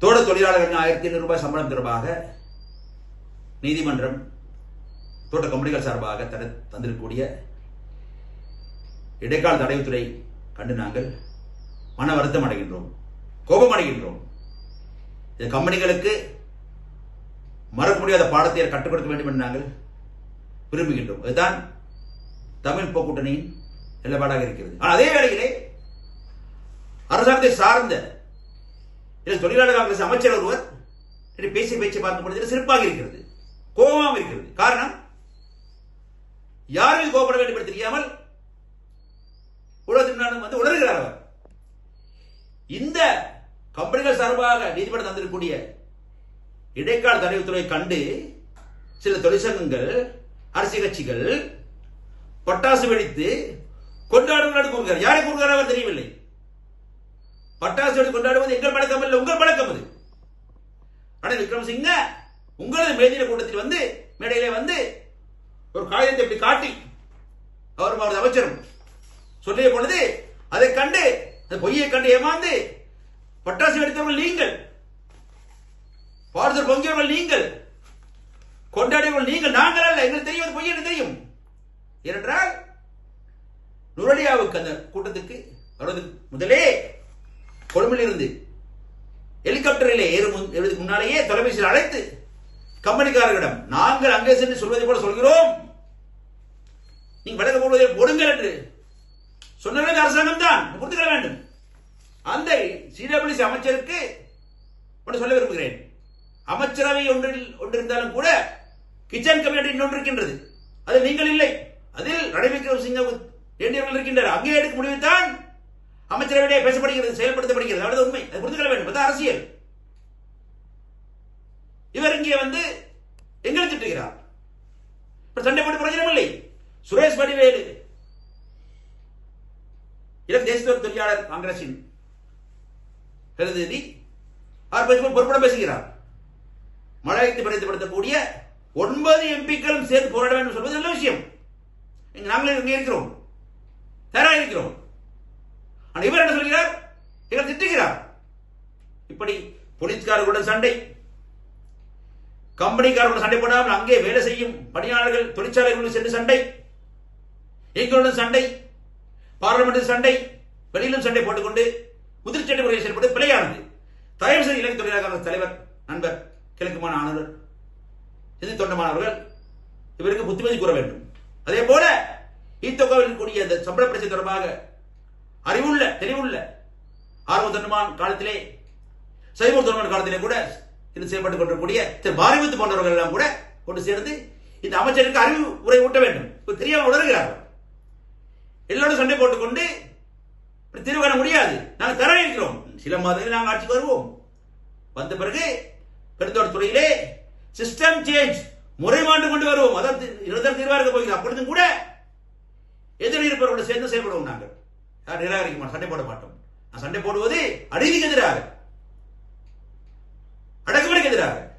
தோட்ட தொழிலாளர்கள் ஆயிரத்தி ஐநூறு ரூபாய் சம்பளம் தொடர்பாக நீதிமன்றம் தோட்ட கம்பெனிகள் சார்பாக தட தந்திருக்கக்கூடிய இடைக்கால தடைவுத்துறை கண்டு நாங்கள் மன வருத்தம் அடைகின்றோம் கோபம் அடைகின்றோம். இந்த கம்பெனிகளுக்கு மறக்க முடியாத பாடத்தை கற்றுக் கொடுக்க வேண்டும் என்று நாங்கள் விரும்புகின்றோம். அதுதான் தமிழ் போக்கூட்டணியின் நிலைப்பாடாக இருக்கிறது. ஆனால் அதே வேளையிலே அரசாங்கத்தை சார்ந்த இதில் தொழிலாளர் காங்கிரஸ் அமைச்சர் ஒருவர் என்று பேசி பேச்சு பார்க்கும் பொழுது சிறப்பாக இருக்கிறது கோபமாக இருக்கிறது. காரணம் யாரும் கோபப்பட வேண்டும் என்று தெரியாமல் உலகத்தின் வந்து உணர்கிறார் அவர். இந்த கம்பெனிகள் சார்பாக நீதிமன்றம் தந்திருக்கக்கூடிய இடைக்கால தடைவுத்துறை கண்டு சில தொழிற்சங்கங்கள் அரசியல் கட்சிகள் பட்டாசு வெடித்து கொண்டாடுகிறார் யாரை கூறுகிறார் அவர் தெரியவில்லை. பட்டாசு கொண்டாடுவது எங்கள் பழக்கம் இல்லை உங்கள் பழக்கம் அது. ஆனால் விக்ரமசிங்க உங்களது மேதின கூட்டத்தில் வந்து மேடையிலே வந்து ஒரு காகிதத்தை இப்படி காட்டி அவரும் அவரது அமைச்சரும் சொல்லிய பொழுது அதை கண்டு அந்த பொய்யை கண்டு ஏமாந்து பட்டாசு வெடித்தவர்கள் நீங்கள் பாரதர் பொங்கியவர்கள் நீங்கள் கொண்டாடியவர்கள் நீங்கள் நாங்கள் அல்ல எங்களுக்கு தெரியும் அது பொய் என்று தெரியும். ஏனென்றால் நுரடியாவுக்கு அந்த கூட்டத்துக்கு வருவதற்கு முதலே கொழும்பில் இருந்து ஹெலிகாப்டரில் ஏறும் முன்- ஏறுவதற்கு முன்னாலேயே தொலைபேசியில் அழைத்து கம்பெனிக்காரர்களிடம் நாங்கள் அங்கே சென்று சொல்வதை போல சொல்கிறோம். நீங்க விலக போடுவதை போடுங்கள் என்று சொன்னது அரசாங்கம் தான். கொடுத்துக்க வேண்டும். அந்த சிடபிள்யூசி அமைச்சருக்கு ஒன்று சொல்ல விரும்புகிறேன். அமைச்சரவை ஒன்றில் ஒன்று இருந்தாலும் கூட கிச்சன் கமிட்டி இன்னொன்று இருக்கின்றது. அதில் நீங்கள் இல்லை. அதில் ரணில் விக்ரமசிங்க வேண்டியவர்கள் இருக்கின்றனர். அங்கே எடுக்க முடிவுதான் அமைச்சரவையிலே பேசப்படுகிறது செயல்படுத்தப்படுகிறது. அவ்வளவு உண்மை. அது புரிந்துகொள்ள வேண்டும். அது அரசியல். இவர் இங்கே வந்து எங்களை திட்டுகிறார். இப்ப சண்டை போட்டு பிரச்சனை இல்லை சுரேஷ் வடிவேலு இளம் தேசிய தொழிலாளர் காங்கிரசின் பிரதிநிதி. அவர் பேசும்போது பொறுப்புடன் பேசுகிறார். மலையத்தை பிரதிப்படுத்தக்கூடிய ஒன்பது எம்பிக்களும் சேர்த்து போராட வேண்டும் சொல்வது நல்ல விஷயம். நாங்களே இங்கே இருக்கிறோம். தயாராக இருக்கிறோம். ஆனால் இவர் என்ன சொல்கிறார்? எங்களை திட்டுகிறார். இப்படி போலீஸ்காரர்களுடன் சண்டை. கம்பெனிக்காரர்களுடன் சண்டை போடாமல் அங்கே வேலை செய்யும் பணியாளர்கள் தொழிற்சாலைகளுடன் சென்று சண்டை. எங்களுடன் சண்டை. பார்லிமெண்ட் சண்டை. வெளியிலும் சண்டை போட்டுக்கொண்டு முதிர்ச்சண்டை முறையில் செயல்பட்டு பிழையானது. தயவு செய்து இலங்கை தொழிலாளர் தலைவர் நண்பர் கிழக்குமான ஆளுநர் சிந்தி தொண்டமானவர்கள் இவருக்கு புத்திமதி கூற வேண்டும். அதே போல இத்தொகையில் கூடிய இந்த சம்பள பிரச்சனை தொடர்பாக அறிவுள்ள தெளிவுள்ள ஆர்வம் தொண்டமான் காலத்திலே சைமூர் தன்மான் காலத்திலே கூட இது செயல்பட்டுக் கொண்டிருக்கக்கூடிய திரு பாரிமுத்து போன்றவர்கள் எல்லாம் கூட கொண்டு சேர்ந்து இந்த அமைச்சருக்கு அறிவு உரை ஊட்ட வேண்டும். இப்போ தெரியாமல் உணர்கிறார்கள். எல்லோரும் சண்டை போட்டுக்கொண்டு இப்படி தீர்வு காண முடியாது. நாங்கள் தர இருக்கிறோம் சில மாதங்களில் நாங்கள் ஆட்சிக்கு வருவோம். வந்த பிறகு பெருந்தோட்ட துறையிலே சிஸ்டம் சேஞ்ச் முறை மாண்டு கொண்டு வருவோம். அதான் தி- தீர்வாக இருக்க போகிறோம் அப்பொழுதும் கூட எதிரில் இருப்பவர்களோடு சேர்ந்து செயல்படுவோம் நாங்கள். யார் நிராகரிக்க மாட்டோம் சண்டை போட மாட்டோம். நான் சண்டை போடுவது அநீதிக்கு எதிராக. அடக்குமுறைக்கு எதிராக.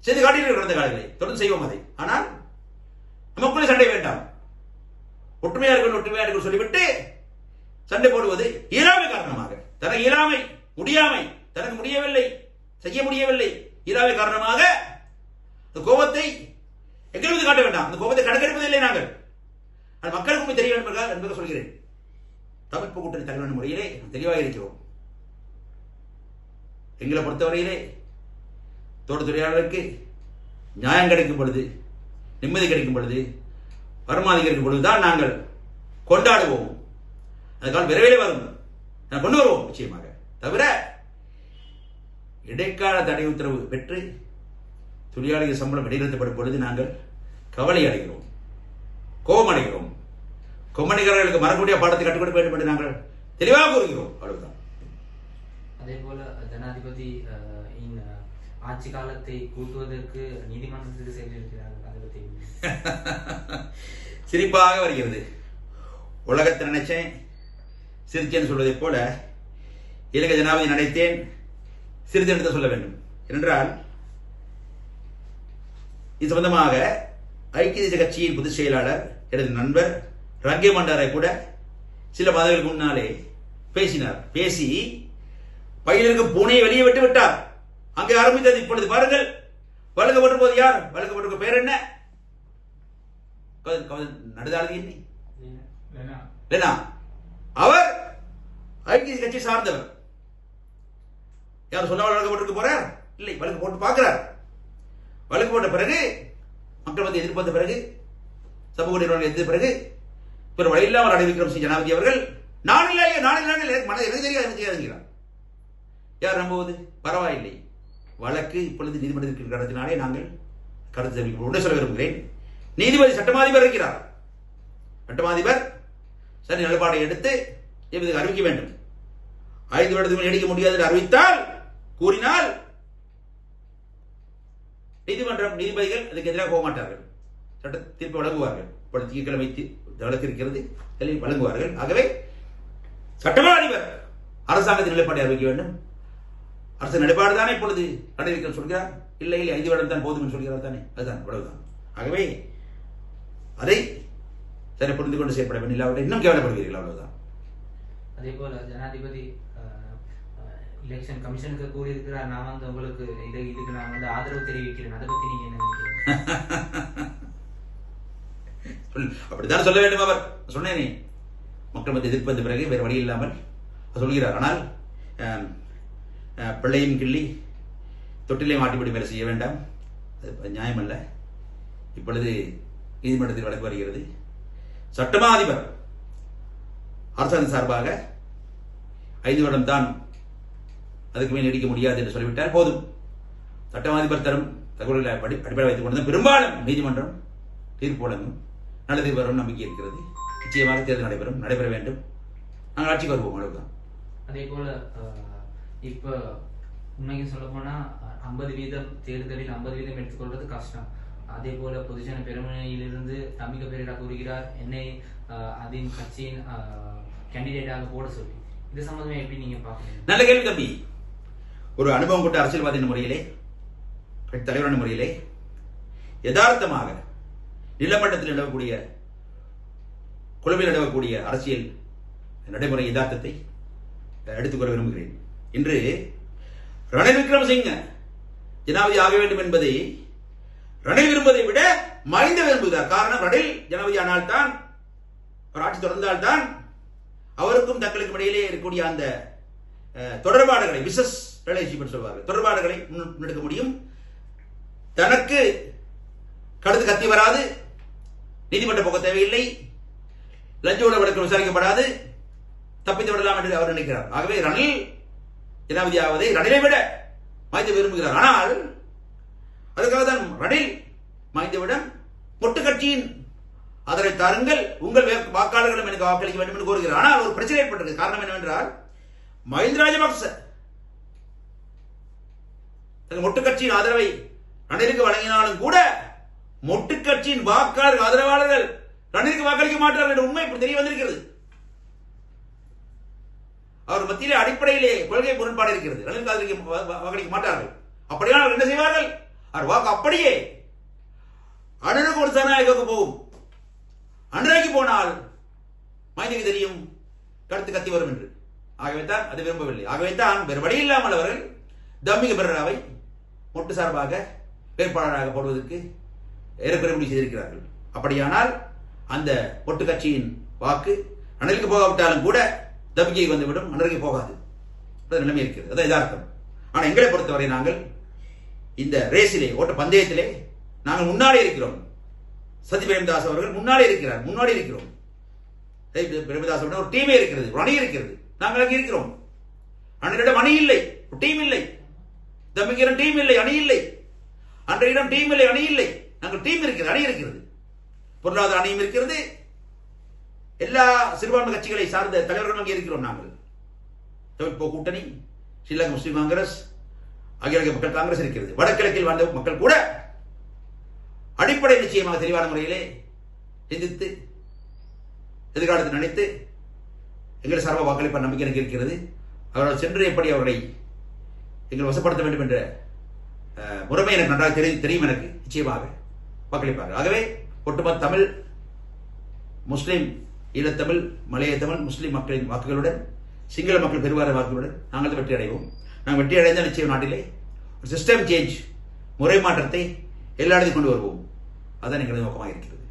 செய்து காட்டியிருக்கிற கடந்த காலங்களை தொடர்ந்து செய்வோம் அதை. ஆனால் நமக்குள்ளே சண்டை வேண்டாம். ஒற்றுமையா இருக்கணும் ஒற்றுமையா இருக்கணும் சொல்லிவிட்டு சண்டை போடுவது இயலாமை காரணமாக. தனக்கு இயலாமை முடியாமை. தனக்கு முடியவில்லை செய்ய முடியவில்லை. இயலாமை காரணமாக அந்த கோபத்தை எங்களுக்கு காட்ட வேண்டாம் அந்த கோபத்தை கணக்கெடுப்பதில்லை நாங்கள் அது மக்களுக்கும் தெரிய வேண்டும் என்பதாக- என்பதாக சொல்கிறேன் தமிழ் கூட்டணி தலைவன் முறையிலே நாம் தெளிவாக இருக்கிறோம் எங்களை பொறுத்தவரையிலே தோட்டத்துறையாளருக்கு நியாயம் கிடைக்கும் பொழுது நிம்மதி கிடைக்கும் பொழுது வருமானம் பொழுது பொழுதுதான் நாங்கள் கொண்டாடுவோம். அதுக்காக விரைவில் வரும். நான் கொண்டு வருவோம் நிச்சயமாக. தவிர இடைக்கால தடை உத்தரவு பெற்று தொழிலாளிகள் சம்பளம் இடைநிறுத்தப்படும் பொழுது நாங்கள் கவலை அடைகிறோம். கோபம் அடைகிறோம். கொம்மணிகாரர்களுக்கு மறக்கக்கூடிய பாடத்தை கற்றுக் வேண்டும் என்று நாங்கள் தெளிவாக கூறுகிறோம். அவ்வளவுதான். அதே போல ஜனாதிபதி ஆட்சி காலத்தை கூட்டுவதற்கு நீதிமன்றத்துக்கு சென்றிருக்கிறார்கள் அதை பற்றி சிரிப்பாக வருகிறது. உலகத்தை நினைச்சேன் சிரிச்சேன் சொல்வதைப் போல இலங்கை ஜனாதிபதி நினைத்தேன் சிரித்தேன் என்று சொல்ல வேண்டும். என்றால் இது சம்பந்தமாக ஐக்கிய தேசிய கட்சியின் பொதுச் செயலாளர் எனது நண்பர் ரங்கே மண்டாரை கூட சில மாதங்களுக்கு முன்னாலே பேசினார். பேசி பையில் இருக்கும் பூனையை வெளியே விட்டு விட்டார். அங்கே ஆரம்பித்தது இப்பொழுது பாருங்கள். வழங்கப்பட்ட போது யார்? வழங்கப்பட்டிருக்க பேர் என்ன? நடுதாரதி என்ன? அவர் ஐக்கிய கட்சி சார்ந்தவர். யார் சொன்ன வழக்கு போட்டு போறார்? இல்லை வழக்கு போட்டு பார்க்கிறார். வழக்கு போட்ட பிறகு மக்கள் வந்து எதிர்பார்த்த பிறகு சமூக நிறுவனங்கள் எதிர்த்த பிறகு பிற வழியில்லாமல் ரணில் விக்ரம் சிங் ஜனாதிபதி அவர்கள் நான் இல்லை நான் இல்லை எனக்கு மனது எனக்கு தெரியாது எனக்கு தெரியாதுங்கிறார் யார் நம்புவது? பரவாயில்லை. வழக்கு இப்பொழுது நீதிமன்றத்திற்கு கடத்தினாலே நாங்கள் கருத்து தெரிவிக்கிறோம் ஒன்று சொல்ல விரும்புகிறேன். நீதிபதி சட்டமாதிபர் இருக்கிறார். சட்டமாதிபர் சரி நிலைப்பாடை எடுத்து இவருக்கு அறிவிக்க வேண்டும்? ஐந்து வருடத்துக்கு நீடிக்க முடியாது என்று அறிவித்தால் கூறினால் நீதிமன்றம் நீதிபதிகள் அதுக்கு எதிராக போக மாட்டார்கள். சட்ட தீர்ப்பு வழங்குவார்கள். இப்பொழுது திங்கட்கிழமை தி- வழக்கு இருக்கிறது தெளிவு வழங்குவார்கள். ஆகவே சட்டமா அதிபர் அரசாங்கத்தின் நிலைப்பாட்டை அறிவிக்க வேண்டும். அரசு நிலைப்பாடு தானே இப்பொழுது நடவடிக்கை சொல்கிறார்? இல்லை இல்லை ஐந்து வருடம் தான் போதும் என்று சொல்கிறார் தானே? அதுதான் இவ்வளவுதான் ஆகவே அதை சரி புரிந்து கொண்டு செயல்பட வேண்டும். இல்லாவிட்டால் இன்னும் கேவலப்படுவீர்கள் அவ்வளவுதான். அதே போல ஜனாதிபதி எலெக்ஷன் கமிஷனுக்கு கூறியிருக்கிறார். நான் வந்து உங்களுக்கு இது இதுக்கு நான் வந்து ஆதரவு தெரிவிக்கிறேன். அதை பத்தி நீங்க என்ன நினைக்கிறீங்க? அப்படித்தான் சொல்ல வேண்டும் அவர். சொன்னேனே. மக்கள் மத்திய எதிர்ப்பு வந்த பிறகு வேறு வழி இல்லாமல் அவர் சொல்கிறார். ஆனால் பிள்ளையும் கிள்ளி தொட்டிலே மாட்டிப்படி மேலே செய்ய வேண்டாம். அது நியாயமல்ல இப்பொழுது நீதிமன்றத்தில் வழக்கு வருகிறது. சட்டமா அதிபர் அரசாங்கம் சார்பாக ஐந்து வருடம் தான் அதுக்கு மேல் நீடிக்க முடியாது என்று சொல்லிவிட்டால் போதும். சட்டமாதிபர் தரும் தகவல்களை அடிப்படை வைத்துக் கொண்டு பெரும்பாலும் நீதிமன்றம் தீர்ப்பு வழங்கும். நல்ல தீர்ப்பு வரும் நம்பிக்கை இருக்கிறது. நிச்சயமாக தேர்தல் நடைபெறும் நடைபெற வேண்டும். நாங்கள் ஆட்சிக்கு வருவோம் அவ்வளவுதான். அதே போல இப்ப உண்மைக்கு சொல்ல போனா ஐம்பது வீதம் தேர்தலில் ஐம்பது வீதம் எடுத்துக்கொள்வது கஷ்டம். அதே போல பொதுஜன பெருமனையிலிருந்து தமிழக பெரிடா கூறுகிறார் என்னை அதன் கட்சியின் கேண்டிடேட்டாக போட சொல்லி. இது சம்பந்தமா எப்படி நீங்க பாக்குறீங்க நல்ல கேள்வி தம்பி. ஒரு அனுபவம் கொண்ட அரசியல்வாதியின் முறையிலே தலைவரான முறையிலே யதார்த்தமாக நிலமட்டத்தில் நிலவக்கூடிய குழுவில் நிலவக்கூடிய அரசியல் நடைமுறை யதார்த்தத்தை எடுத்துக்கொள்ள விரும்புகிறேன். இன்று ரணில் விக்ரமசிங்க ஜனாதிபதி ஆக வேண்டும் என்பதை ரணில் விரும்புவதை விட மறைந்த விரும்புகிறார். காரணம் ரணில் ஜனாதிபதி ஆனால்தான் அவர் ஆட்சி தொடர்ந்தால்தான் அவருக்கும் தங்களுக்கும் இடையிலே இருக்கக்கூடிய அந்த தொடர்பாடுகளை பிசினஸ் ரிலேஷன்ஷிப் சொல்வார்கள் தொடர்பாடுகளை முன்- முன்னெடுக்க முடியும். தனக்கு கடுத்து கத்தி வராது. நீதிமன்ற போக தேவையில்லை. லஞ்ச ஊழல் வழக்கு விசாரிக்கப்படாது. தப்பித்து விடலாம் என்று அவர் நினைக்கிறார். ஆகவே ரணில் ஜனாதிபதி ஆவதை ரணிலை விட மாய்ந்து விரும்புகிறார். ஆனால் அதுக்காக தான் ரணில் மாய்ந்துவிடம் பொட்டு கட்சியின் அதனை தாருங்கள். உங்கள் வே- வாக்காளர்களிடம் எனக்கு வாக்களிக்க வேண்டும் என்று கோருகிறார். ஆனால் ஒரு பிரச்சனை ஏற்பட்டது காரணம் என்னவென்றால் மஹிந்த ராஜபக்ச தன் மொட்டு கட்சியின் ஆதரவை ரணிலுக்கு வழங்கினாலும் கூட மொட்டு கட்சியின் வாக்காளர்கள் ஆதரவாளர்கள் ரணிலுக்கு வாக்களிக்க மாட்டார்கள் என்ற உண்மை இப்படி தெரிய வந்திருக்கிறது. அவர் மத்தியிலே அடிப்படையிலே கொள்கை முரண்பாடு இருக்கிறது. ரணிலுக்கு ஆதரிக்க வாக்களிக்க மாட்டார்கள். அப்படியானால் என்ன செய்வார்கள்? அவர் வாக்கு அப்படியே அண்ணனுக்கு ஒரு ஜனநாயகம் போகும். அன்றைக்கு போனால் மைனிக்கு தெரியும் கடுத்து கத்தி வரும் என்று. ஆகவே தான் அது விரும்பவில்லை. ஆகவே தான் வேறு வழி இல்லாமல் அவர்கள் தம்மிக பெரராவை மொட்டு சார்பாக வேட்பாளராக போடுவதற்கு ஏறக்குறை முடிவு செய்திருக்கிறார்கள். அப்படியானால் அந்த ஒட்டு கட்சியின் வாக்கு அனலுக்கு போகாவிட்டாலும் கூட தம்பிக்கைக்கு வந்துவிடும் அனலுக்கு போகாது. நிலைமை இருக்கிறது. அதான் யதார்த்தம். ஆனால் எங்களை பொறுத்தவரை நாங்கள் இந்த ரேஸிலே ஓட்ட பந்தயத்திலே நாங்கள் முன்னாடி இருக்கிறோம். சதி பிரேமதாஸ் அவர்கள் முன்னாடி இருக்கிறார். முன்னாடி இருக்கிறோம். சதி பிரேமதாஸ் ஒரு டீமே இருக்கிறது ஒரு அணி இருக்கிறது. நாங்கள் அங்கே இருக்கிறோம். அன்றையிடம் அணி இல்லை டீம் இல்லை. தம்பிக்கிற டீம் இல்லை அணி இல்லை. அன்றையிடம் டீம் இல்லை அணி இல்லை. நாங்கள் டீம் இருக்கிறது அணி இருக்கிறது. பொருளாதார அணியும் இருக்கிறது. எல்லா சிறுபான்மை கட்சிகளை சார்ந்த தலைவர்களும் அங்கே இருக்கிறோம் நாங்கள். தொழிற்போ கூட்டணி ஸ்ரீலங்கா முஸ்லீம் காங்கிரஸ் அகில மக்கள் காங்கிரஸ் இருக்கிறது. வடகிழக்கில் வாழ்ந்த மக்கள் கூட அடிப்படை நிச்சயமாக தெளிவான முறையிலே சிந்தித்து எதிர்காலத்தில் நினைத்து எங்கள் சார்பாக வாக்களிப்பார் நம்பிக்கை எனக்கு இருக்கிறது. அவர்கள் சென்று எப்படி அவர்களை எங்கள் வசப்படுத்த வேண்டும் என்ற முறைமை எனக்கு நன்றாக தெரியும் தெரியும் எனக்கு நிச்சயமாக. வாக்களிப்பார்கள் ஆகவே ஒட்டுமொத்த தமிழ் முஸ்லீம் ஈழத்தமிழ் மலைய தமிழ் முஸ்லீம் மக்களின் வாக்குகளுடன் சிங்கள மக்கள் பெருவார வாக்குகளுடன் நாங்கள் வெற்றி அடைவோம். நாங்கள் வெற்றி அடைந்தால் நிச்சயம் நாட்டிலே ஒரு சிஸ்டம் சேஞ்ச் முறை மாற்றத்தை எல்லா இடத்தையும் கொண்டு வருவோம். அதான் எங்களது நோக்கமாக இருக்கிறது.